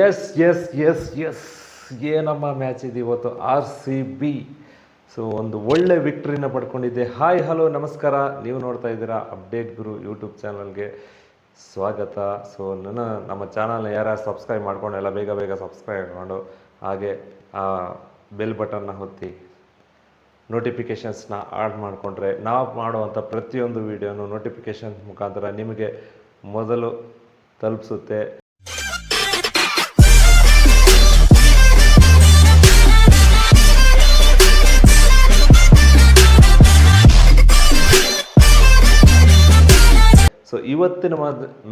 S yes yes yes ಏನಮ್ಮ match ಇದೆ ಇವತ್ತು ಆರ್ ಸಿ ಬಿ ಸೊ ಒಂದು ಒಳ್ಳೆ ವಿಕ್ಟ್ರಿನ ಪಡ್ಕೊಂಡಿದ್ದೆ. ಹಾಯ್ ಹಲೋ ನಮಸ್ಕಾರ. ನೀವು ನೋಡ್ತಾ ಇದ್ದೀರಾ ಅಪ್ಡೇಟ್ ಗುರು ಯೂಟ್ಯೂಬ್ ಚಾನಲ್ಗೆ ಸ್ವಾಗತ. ಸೊ ನನ್ನ, ನಮ್ಮ ಚಾನಲ್ನ ಯಾರ್ಯಾರು ಸಬ್ಸ್ಕ್ರೈಬ್ ಮಾಡ್ಕೊಂಡೆಲ್ಲ ಬೇಗ ಬೇಗ ಸಬ್ಸ್ಕ್ರೈಬ್ ಮಾಡಿಕೊಂಡು ಹಾಗೆ, ಆ ಬೆಲ್ ಬಟನ್ನ ಹೊತ್ತಿ ನೋಟಿಫಿಕೇಷನ್ಸ್ನ ಆಡ್ ಮಾಡಿಕೊಂಡ್ರೆ ನಾವು ಮಾಡುವಂಥ ಪ್ರತಿಯೊಂದು ವಿಡಿಯೋನು ನೋಟಿಫಿಕೇಷನ್ ಮುಖಾಂತರ ನಿಮಗೆ ಮೊದಲು ತಲುಪಿಸುತ್ತೆ. ಇವತ್ತಿನ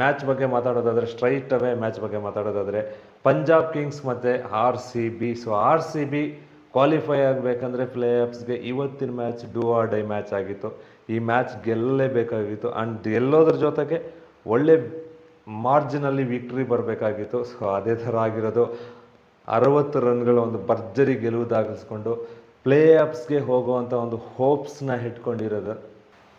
ಮ್ಯಾಚ್ ಬಗ್ಗೆ ಮಾತಾಡೋದಾದ್ರೆ ಸ್ಟ್ರೈಟ್ ಅವೇ ಮ್ಯಾಚ್ ಬಗ್ಗೆ ಮಾತಾಡೋದಾದ್ರೆ ಪಂಜಾಬ್ ಕಿಂಗ್ಸ್ ಮತ್ತು R C B. So R C B qualify ಆಗಬೇಕಂದ್ರೆ ಪ್ಲೇ ಆಫ್ಸ್ಗೆ ಇವತ್ತಿನ match do or die match ಆಗಿತ್ತು. ಈ ಮ್ಯಾಚ್ ಗೆಲ್ಲಲೇಬೇಕಾಗಿತ್ತು. ಆ್ಯಂಡ್ ಗೆಲ್ಲೋದ್ರ ಜೊತೆಗೆ ಒಳ್ಳೆ ಮಾರ್ಜಿನಲ್ಲಿ ವಿಕ್ಟ್ರಿ ಬರಬೇಕಾಗಿತ್ತು. ಸೊ ಅದೇ ಥರ ಆಗಿರೋದು. ಅರವತ್ತು ರನ್ಗಳ ಒಂದು ಭರ್ಜರಿ ಗೆಲುವು ದಾಖಲಿಸ್ಕೊಂಡು ಪ್ಲೇ ಆಫ್ಸ್ಗೆ ಹೋಗುವಂಥ ಒಂದು ಹೋಪ್ಸ್ನ ಇಟ್ಕೊಂಡಿರೋದು.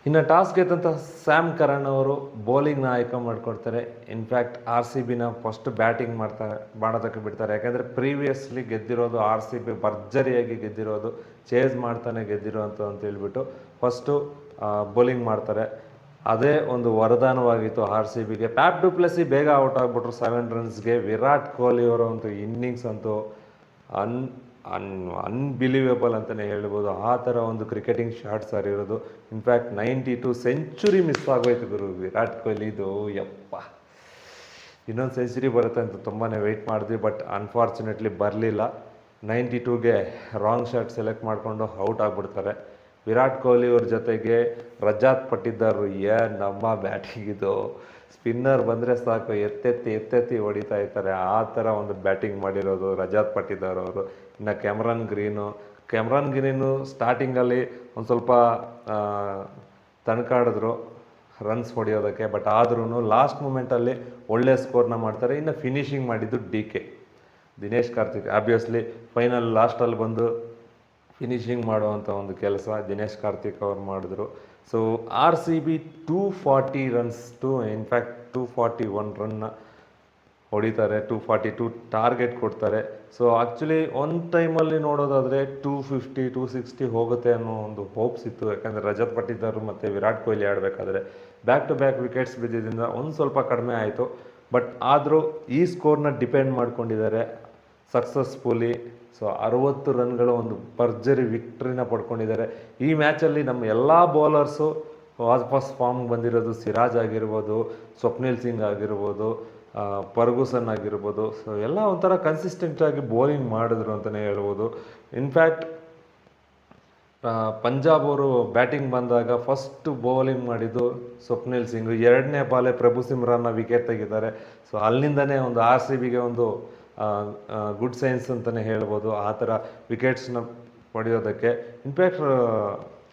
ಇನ್ನು ಟಾಸ್ ಗೆದ್ದಂಥ ಸ್ಯಾಮ್ ಕರಣ್ ಅವರು ಬೌಲಿಂಗ್ನ ಆಯ್ಕೆ ಮಾಡಿಕೊಡ್ತಾರೆ. ಇನ್ಫ್ಯಾಕ್ಟ್ ಆರ್ ಸಿ ಬಿನ ಫಸ್ಟ್ ಬ್ಯಾಟಿಂಗ್ ಮಾಡ್ತಾರೆ ಮಾಡೋದಕ್ಕೆ ಬಿಡ್ತಾರೆ. ಯಾಕೆಂದರೆ ಪ್ರೀವಿಯಸ್ಲಿ ಗೆದ್ದಿರೋದು ಆರ್ ಸಿ ಬಿ ಭರ್ಜರಿಯಾಗಿ ಗೆದ್ದಿರೋದು ಚೇಸ್ ಮಾಡ್ತಾನೆ ಗೆದ್ದಿರೋಂಥ ಅಂತ ಹೇಳ್ಬಿಟ್ಟು ಫಸ್ಟು ಬೌಲಿಂಗ್ ಮಾಡ್ತಾರೆ. ಅದೇ ಒಂದು ವರದಾನವಾಗಿತ್ತು ಆರ್ ಸಿ ಬಿಗೆ ಪ್ಯಾಪ್ ಡುಪ್ಲೆಸಿ ಬೇಗ ಔಟ್ ಆಗಿಬಿಟ್ರು. ಸೆವೆನ್ ರನ್ಸ್ಗೆ ವಿರಾಟ್ ಕೊಹ್ಲಿ ಅವರ ಒಂದು ಇನ್ನಿಂಗ್ಸ್ ಅಂತೂ ಅನ್ ಅನ್ ಅನ್ಬಿಲೀವೇಬಲ್ ಅಂತಲೇ ಹೇಳ್ಬೋದು. ಆ ಥರ ಒಂದು ಕ್ರಿಕೆಟಿಂಗ್ ಶಾರ್ಟ್ ಶಾಟ್ಸ್ ಇರೋದು. In fact ninety two century miss ಆಗೋಯ್ತು ಗುರು. ವಿರಾಟ್ ಕೊಹ್ಲಿದು ಯಪ್ಪ. ಇನ್ನೊಂದು ಸೆಂಚುರಿ ಬರುತ್ತೆ ಅಂತ ತುಂಬಾ ವೆಯ್ಟ್ ಮಾಡಿದ್ವಿ ಬಟ್ ಅನ್ಫಾರ್ಚುನೇಟ್ಲಿ ಬರಲಿಲ್ಲ. ನೈಂಟಿ ಟೂಗೆ ರಾಂಗ್ ಶಾಟ್ ಸೆಲೆಕ್ಟ್ ಮಾಡಿಕೊಂಡು ಔಟ್ ಆಗಿಬಿಡ್ತಾರೆ. ವಿರಾಟ್ ಕೊಹ್ಲಿ ಅವ್ರ ಜೊತೆಗೆ ರಜಾತ್ ಪಟ್ಟಿದ್ದಾರು ಏ, ನಮ್ಮ ಬ್ಯಾಟಿಂಗ್ ಇದು. ಸ್ಪಿನ್ನರ್ ಬಂದರೆ ಸಾಕು, ಎತ್ತೆತ್ತಿ ಎತ್ತೆತ್ತಿ ಹೊಡಿತಾ ಇರ್ತಾರೆ. ಆ ಥರ ಒಂದು ಬ್ಯಾಟಿಂಗ್ ಮಾಡಿರೋದು ರಜಾತ್ ಪಟ್ಟಿದಾರ್ ಅವರು. ಇನ್ನು ಕ್ಯಾಮ್ರಾನ್ ಗ್ರೀನು. ಕ್ಯಾಮ್ರಾನ್ ಗ್ರೀನು ಸ್ಟಾರ್ಟಿಂಗಲ್ಲಿ ಒಂದು ಸ್ವಲ್ಪ ತಣ್ಕಾಡಿದ್ರು ರನ್ಸ್ ಹೊಡೆಯೋದಕ್ಕೆ. ಬಟ್ ಆದ್ರೂ ಲಾಸ್ಟ್ ಮೂಮೆಂಟಲ್ಲಿ ಒಳ್ಳೆ ಸ್ಕೋರ್ನ ಮಾಡ್ತಾರೆ. ಇನ್ನು ಫಿನಿಶಿಂಗ್ ಮಾಡಿದ್ದು D K Dinesh Karthik obviously final ಲಾಸ್ಟಲ್ಲಿ ಬಂದು ಫಿನಿಶಿಂಗ್ ಮಾಡುವಂಥ ಒಂದು ಕೆಲಸ ದಿನೇಶ್ ಕಾರ್ತಿಕ್ ಅವ್ರು ಮಾಡಿದ್ರು. So R C B two forty runs to in fact two forty one ರನ್ನ ಹೊಡಿತಾರೆ. ಟೂ ಫಾರ್ಟಿ ಟೂ ಟಾರ್ಗೆಟ್ ಕೊಡ್ತಾರೆ ಸೊ ಆ್ಯಕ್ಚುಲಿ ಒಂದು ಟೈಮಲ್ಲಿ ನೋಡೋದಾದರೆ ಟೂ ಫಿಫ್ಟಿ ಟೂ ಸಿಕ್ಸ್ಟಿ ಹೋಗುತ್ತೆ ಅನ್ನೋ ಒಂದು ಹೋಪ್ಸ್ ಇತ್ತು. ಯಾಕಂದರೆ ರಜತ್ ಪಟ್ಟಿದಾರ್ ಮತ್ತು ವಿರಾಟ್ ಕೊಹ್ಲಿ ಆಡಬೇಕಾದ್ರೆ ಬ್ಯಾಕ್ ಟು ಬ್ಯಾಕ್ ವಿಕೆಟ್ಸ್ ಬಿದ್ದಿದ್ದರಿಂದ ಒಂದು ಸ್ವಲ್ಪ ಕಡಿಮೆ ಆಯಿತು. ಬಟ್ ಆದರೂ ಈ ಸ್ಕೋರ್ನ ಡಿಪೆಂಡ್ ಮಾಡ್ಕೊಂಡಿದ್ದಾರೆ. ಸಕ್ಸಸ್ಫುಲಿ ಸೊ ಅರುವತ್ತು ರನ್ಗಳು ಒಂದು ಭರ್ಜರಿ ವಿಕ್ಟ್ರಿನ ಪಡ್ಕೊಂಡಿದ್ದಾರೆ. ಈ ಮ್ಯಾಚಲ್ಲಿ ನಮ್ಮ ಎಲ್ಲ ಬೌಲರ್ಸು ವಾಪಸ್ ಫಾರ್ಮ್ ಬಂದಿರೋದು ಸಿರಾಜ್ ಆಗಿರ್ಬೋದು, ಸ್ವಪ್ನಿಲ್ ಸಿಂಗ್ ಆಗಿರ್ಬೋದು ಪರ್ಗೂಸನ್ ಆಗಿರ್ಬೋದು ಸೊ ಎಲ್ಲ ಒಂಥರ ಕನ್ಸಿಸ್ಟೆಂಟಾಗಿ ಬೌಲಿಂಗ್ ಮಾಡಿದ್ರು ಅಂತಲೇ ಹೇಳ್ಬೋದು. ಇನ್ಫ್ಯಾಕ್ಟ್ ಪಂಜಾಬ್ ಅವರು ಬ್ಯಾಟಿಂಗ್ ಬಂದಾಗ ಫಸ್ಟ್ ಬೌಲಿಂಗ್ ಮಾಡಿದ್ದು ಸ್ವಪ್ನಿಲ್ ಸಿಂಗ್. ಎರಡನೇ ಬಾಲೆ ಪ್ರಭು ಸಿಮ್ರಾನ್ನ ವಿಕೆಟ್ ತೆಗಿತಾರೆ. ಸೊ ಅಲ್ಲಿಂದನೇ ಒಂದು ಆರ್ ಸಿ ಬಿಗೆ ಒಂದು ಗುಡ್ ಸೈನ್ಸ್ ಅಂತಲೇ ಹೇಳ್ಬೋದು. ಆ ಥರ ವಿಕೆಟ್ಸ್ನ ಪಡೆಯೋದಕ್ಕೆ. ಇನ್ಫ್ಯಾಕ್ಟ್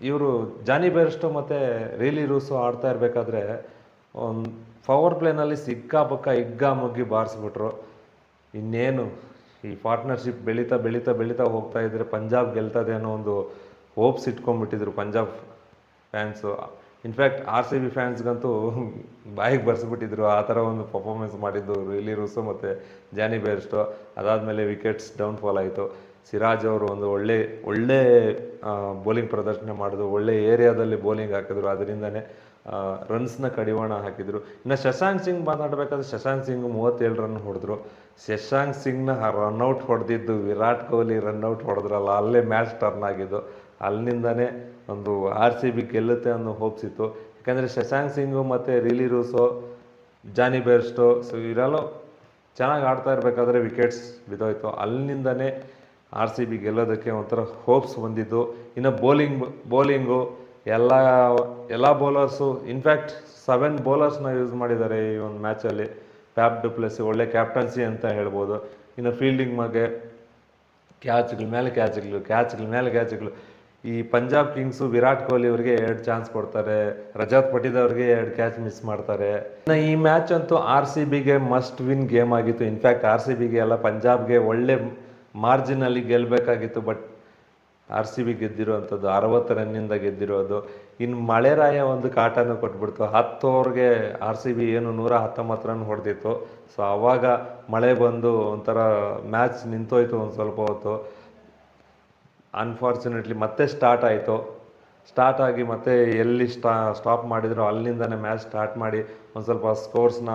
ಇವರು ಜಾನಿ ಬೇರಷ್ಟು ಮತ್ತು ರೀಲಿ ರೂಸು ಆಡ್ತಾ ಇರಬೇಕಾದ್ರೆ, ಒಂದು ಪವರ್ ಪ್ಲೇನಲ್ಲಿ ಸಿಕ್ಕಾಪಕ್ಕ ಹಿಗ್ಗಾ ಮುಗ್ಗಿ ಬಾರಿಸ್ಬಿಟ್ರು. ಇನ್ನೇನು, ಈ ಪಾರ್ಟ್ನರ್ಶಿಪ್ ಬೆಳೀತಾ ಬೆಳೀತಾ ಬೆಳೀತಾ ಹೋಗ್ತಾ ಇದ್ದರೆ ಪಂಜಾಬ್ ಗೆಲ್ತದೆ ಅನ್ನೋ ಒಂದು hopes ಇಟ್ಕೊಂಡ್ಬಿಟ್ಟಿದ್ರು Punjab fans in fact R C B ಫ್ಯಾನ್ಸ್ಗಂತೂ ಬಾಯಿಗೆ ಬರೆಸ್ಬಿಟ್ಟಿದ್ರು. ಆ ಥರ ಒಂದು ಪರ್ಫಾರ್ಮೆನ್ಸ್ ಮಾಡಿದ್ದು ರಿಲಿ ರೂಸು ಮತ್ತು ಜಾನಿ ಬೇರ್ಸ್ಟು ಅದಾದಮೇಲೆ ವಿಕೆಟ್ಸ್ ಡೌನ್ಫಾಲ್ ಆಯಿತು. ಸಿರಾಜ್ ಅವರು ಒಂದು ಒಳ್ಳೆ ಒಳ್ಳೆ ಬೌಲಿಂಗ್ ಪ್ರದರ್ಶನ ಮಾಡಿದ್ರು. ಒಳ್ಳೆ ಏರಿಯಾದಲ್ಲಿ ಬೌಲಿಂಗ್ ಹಾಕಿದ್ರು. ಅದರಿಂದನೇ ರನ್ಸ್ನ ಕಡಿವಾಣ ಹಾಕಿದ್ರು. ಇನ್ನು ಶಶಾಂಕ್ ಸಿಂಗ್ ಮಾತಾಡಬೇಕಾದ್ರೆ ಶಶಾಂಕ್ ಸಿಂಗ್ ಮೂವತ್ತೇಳು ರನ್ ಹೊಡೆದ್ರು. ಶಶಾಂಕ್ ಸಿಂಗ್ನ ರನ್ಔಟ್ ಹೊಡೆದಿದ್ದು ವಿರಾಟ್ ಕೊಹ್ಲಿ ರನ್ಔಟ್ ಹೊಡೆದ್ರಲ್ಲ, ಅಲ್ಲೇ ಮ್ಯಾಚ್ ಟರ್ನ್ ಆಗಿದ್ದು. ಅಲ್ಲಿಂದನೇ ಒಂದು ಆರ್ ಸಿ ಬಿ ಗೆಲ್ಲುತ್ತೆ ಅನ್ನೋ ಹೋಪ್ಸ್ ಇತ್ತು. ಯಾಕಂದರೆ ಶಶಾಂಕ್ ಸಿಂಗು ಮತ್ತು Rilee Rossouw, Jonny Bairstow so ಇವರೆಲ್ಲ ಚೆನ್ನಾಗಿ ಆಡ್ತಾ ಇರಬೇಕಾದ್ರೆ ವಿಕೆಟ್ಸ್ ಬಿದ್ದೋಯ್ತು. ಅಲ್ಲಿಂದನೇ ಆರ್ ಸಿ ಬಿ ಗೆಲ್ಲೋದಕ್ಕೆ ಒಂಥರ ಹೋಪ್ಸ್ ಬಂದಿದ್ದು ಇನ್ನು ಬೌಲಿಂಗ್ ಬೌಲಿಂಗು ಎಲ್ಲ ಎಲ್ಲ ಬೌಲರ್ಸು ಇನ್ಫ್ಯಾಕ್ಟ್ ಸೆವೆನ್ ಬೌಲರ್ಸ್ನ ಯೂಸ್ ಮಾಡಿದ್ದಾರೆ ಈ ಒಂದು ಮ್ಯಾಚಲ್ಲಿ ಪ್ಯಾಪ್ ಡುಪ್ಲೆಸಿ ಒಳ್ಳೆ ಕ್ಯಾಪ್ಟನ್ಸಿ ಅಂತ ಹೇಳ್ಬೋದು. ಇನ್ನು ಫೀಲ್ಡಿಂಗ್ ಮಗೆ ಕ್ಯಾಚ್ಗಳ ಮೇಲೆ ಕ್ಯಾಚ್ಗಳು ಕ್ಯಾಚ್ಗಳ ಮೇಲೆ ಕ್ಯಾಚ್ಗಳು ಈ ಪಂಜಾಬ್ ಕಿಂಗ್ಸು ವಿರಾಟ್ ಕೊಹ್ಲಿ ಅವರಿಗೆ ಎರಡು ಚಾನ್ಸ್ ಕೊಡ್ತಾರೆ. ರಜಾತ್ ಪಟಿದವ್ರಿಗೆ ಎರಡು ಕ್ಯಾಚ್ ಮಿಸ್ ಮಾಡ್ತಾರೆ. ಈ ಮ್ಯಾಚ್ ಅಂತೂ ಆರ್ ಸಿ ಬಿಗೆ ಮಸ್ಟ್ ವಿನ್ ಗೇಮ್ ಆಗಿತ್ತು. ಇನ್ಫ್ಯಾಕ್ಟ್ ಆರ್ ಸಿ ಬಿಗೆ ಎಲ್ಲ ಪಂಜಾಬ್ಗೆ ಒಳ್ಳೆ ಮಾರ್ಜಿನಲ್ಲಿ ಗೆಲ್ಲಬೇಕಾಗಿತ್ತು ಬಟ್ ಆರ್ ಸಿ ಬಿ ಗೆದ್ದಿರುವಂಥದ್ದು, ಅರವತ್ತು ರನ್ನಿಂದ ಗೆದ್ದಿರೋದು. ಇನ್ನು ಮಳೆರಾಯ ಒಂದು ಕಾಟನೂ ಕೊಟ್ಬಿಡ್ತು. ಹತ್ತು ಓವರ್ಗೆ ಆರ್ ಸಿ ಬಿ ಏನು ನೂರ ಹತ್ತೊಂಬತ್ತು ರನ್ ಹೊಡೆದಿತ್ತು. ಸೊ ಆವಾಗ ಮಳೆ ಬಂದು ಒಂಥರ ಮ್ಯಾಚ್ ನಿಂತೋಯ್ತು ಒಂದು ಸ್ವಲ್ಪ ಹೊತ್ತು. ಅನ್ಫಾರ್ಚುನೇಟ್ಲಿ ಮತ್ತೆ ಸ್ಟಾರ್ಟ್ ಆಯಿತು. ಸ್ಟಾರ್ಟ್ ಆಗಿ ಮತ್ತೆ ಎಲ್ಲಿ ಸ್ಟಾ ಸ್ಟಾಪ್ ಮಾಡಿದ್ರು ಅಲ್ಲಿಂದನೇ ಮ್ಯಾಚ್ ಸ್ಟಾರ್ಟ್ ಮಾಡಿ ಒಂದು ಸ್ವಲ್ಪ ಸ್ಕೋರ್ಸ್ನ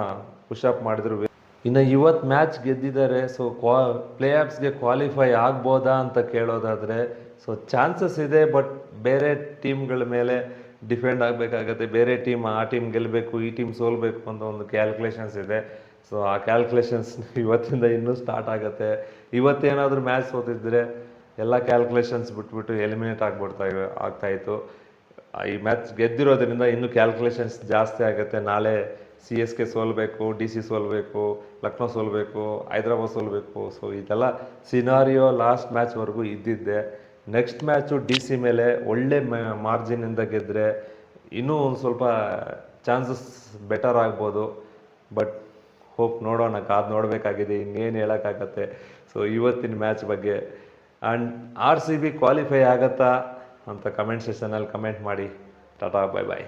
ಪುಷಪ್ ಮಾಡಿದ್ರು. ಇನ್ನು ಇವತ್ತು ಮ್ಯಾಚ್ ಗೆದ್ದಿದ್ದಾರೆ ಸೊ ಕ್ವಾ ಪ್ಲೇ ಆಫ್ಸ್ಗೆ ಕ್ವಾಲಿಫೈ ಆಗ್ಬೋದಾ ಅಂತ ಕೇಳೋದಾದರೆ ಸೊ ಚಾನ್ಸಸ್ ಇದೆ ಬಟ್ ಬೇರೆ ಟೀಮ್ಗಳ ಮೇಲೆ ಡಿಫೆಂಡ್ ಆಗಬೇಕಾಗತ್ತೆ. ಬೇರೆ ಟೀಮ್ ಆ ಟೀಮ್ ಗೆಲ್ಲಬೇಕು ಈ ಟೀಮ್ ಸೋಲ್ಬೇಕು ಅಂತ ಒಂದು ಕ್ಯಾಲ್ಕುಲೇಷನ್ಸ್ ಇದೆ. ಸೊ ಆ ಕ್ಯಾಲ್ಕುಲೇಷನ್ಸ್ ಇವತ್ತಿಂದ ಇನ್ನೂ ಸ್ಟಾರ್ಟ್ ಆಗುತ್ತೆ. ಇವತ್ತೇನಾದರೂ ಮ್ಯಾಚ್ ಸೋತಿದ್ರೆ ಎಲ್ಲ ಕ್ಯಾಲ್ಕುಲೇಷನ್ಸ್ ಬಿಟ್ಬಿಟ್ಟು ಎಲಿಮಿನೇಟ್ ಆಗಿಬಿಡ್ತಾ ಇವೆ, ಆಗ್ತಾ ಇತ್ತು. ಈ ಮ್ಯಾಚ್ ಗೆದ್ದಿರೋದ್ರಿಂದ ಇನ್ನೂ ಕ್ಯಾಲ್ಕುಲೇಷನ್ಸ್ ಜಾಸ್ತಿ ಆಗುತ್ತೆ. ನಾಳೆ ಸಿ ಎಸ್ ಕೆ ಸೋಲ್ಬೇಕು ಡಿ ಸಿ ಸೋಲ್ಬೇಕು, ಲಕ್ನೋ ಸೋಲ್ಬೇಕು, ಹೈದ್ರಾಬಾದ್ ಸೋಲ್ಬೇಕು. ಸೊ ಇದೆಲ್ಲ ಸಿನಾರಿಯೋ ಲಾಸ್ಟ್ ಮ್ಯಾಚ್ವರೆಗೂ ಇದ್ದಿದ್ದೆ. ನೆಕ್ಸ್ಟ್ ಮ್ಯಾಚು ಡಿ ಸಿ ಮೇಲೆ ಒಳ್ಳೆ ಮಾರ್ಜಿನಿಂದ ಗೆದ್ದರೆ ಇನ್ನೂ ಒಂದು ಸ್ವಲ್ಪ ಚಾನ್ಸಸ್ ಬೆಟರ್ ಆಗ್ಬೋದು. ಬಟ್ ಹೋಪ್ ನೋಡೋಣ, ಕಾದು ನೋಡಬೇಕಾಗಿದೆ. ಇನ್ನೇನು ಹೇಳೋಕ್ಕಾಗತ್ತೆ. ಸೊ ಇವತ್ತಿನ ಮ್ಯಾಚ್ ಬಗ್ಗೆ and R C B qualify ಆಗತ್ತಾ ಅಂತ ಕಮೆಂಟ್ ಸೆಷನಲ್ಲಿ ಕಮೆಂಟ್ ಮಾಡಿ. ಟಾಟಾ ಬಾಯ್ ಬಾಯ್